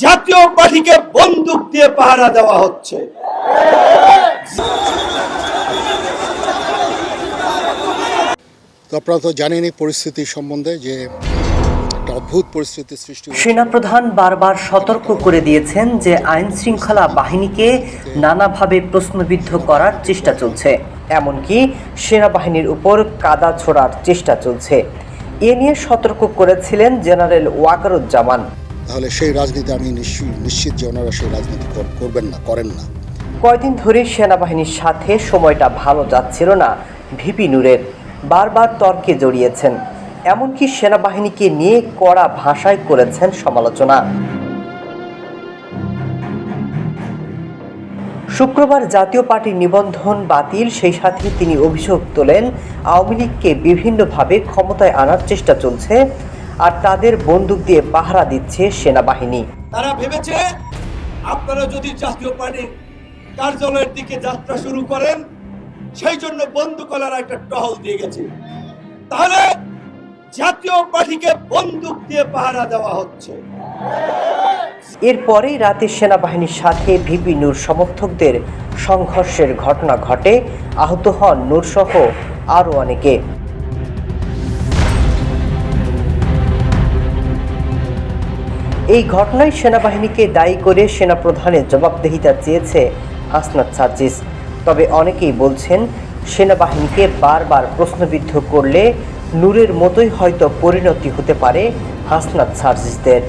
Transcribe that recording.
জাতীয় পার্টিকে বন্দুক দিয়ে পাহারা দেওয়া হচ্ছে। আপনারা তো জানেনই পরিস্থিতি সম্বন্ধে যে একটা অদ্ভুত পরিস্থিতির সৃষ্টি সেনাপ্রধান বারবার সতর্ক করে দিয়েছেন যে আইন শৃঙ্খলা বাহিনীকে নানাভাবে প্রশ্নবিদ্ধ করার চেষ্টা চলছে। এমনকি সেনাবাহিনীর উপর কাদা ছোড়ার চেষ্টা চলছে। এ নিয়ে সতর্ক করেছিলেন জেনারেল ওয়াকারুজ্জামান। তাহলে সেই রাজনীতি আমি নিশ্চিত যে ওনারা সেই রাজনীতি করবেন না, করেন না। কয়দিন ধরে সেনাবাহিনীর সাথে সময়টা ভালো যাচ্ছিল না ভিপি নূরের। বারবার তর্কে জড়িয়েছেন। এমনকি সেনাবাহিনীকে নিয়ে কড়া ভাষায় করেছেন সমালোচনা। শুক্রবার জাতীয় পার্টির নিবন্ধন বাতিল, সেই সাথে তিনি অভিযোগ তোলেন, আওয়ামী লীগকে বিভিন্নভাবে ক্ষমতায় আনার চেষ্টা চলছে। আর তাদের বন্দুক দিয়ে পাহারা দিচ্ছে সেনাবাহিনী। তারা ভেবেছে আপনারা যদি জাতীয় পার্টির কার্যালয়ের দিকে যাত্রা শুরু করেন সেই জন্য বন্দুকলার একটা টহল দিয়ে গেছে। তাহলে জাতীয় পার্টিকে বন্দুক দিয়ে পাহারা দেওয়া হচ্ছে। এরপরেই রাতে সেনাবাহিনীর সাথে ভিপি নূর সমর্থকদের সংঘর্ষের ঘটনা ঘটে আহত হন নূরসহ আরও অনেকে। এই ঘটনায় সেনাবাহিনীকে দায়ী করে সেনাপ্রধানের জবাবদেহিতা চেয়েছে হাসনাত সার্জিস তবে অনেকেই বলছেন, সেনাবাহিনীকে বারবার প্রশ্নবিদ্ধ করলে নূরের মতোই হয়তো পরিণতি হতে পারে হাসনাত সার্জিসদের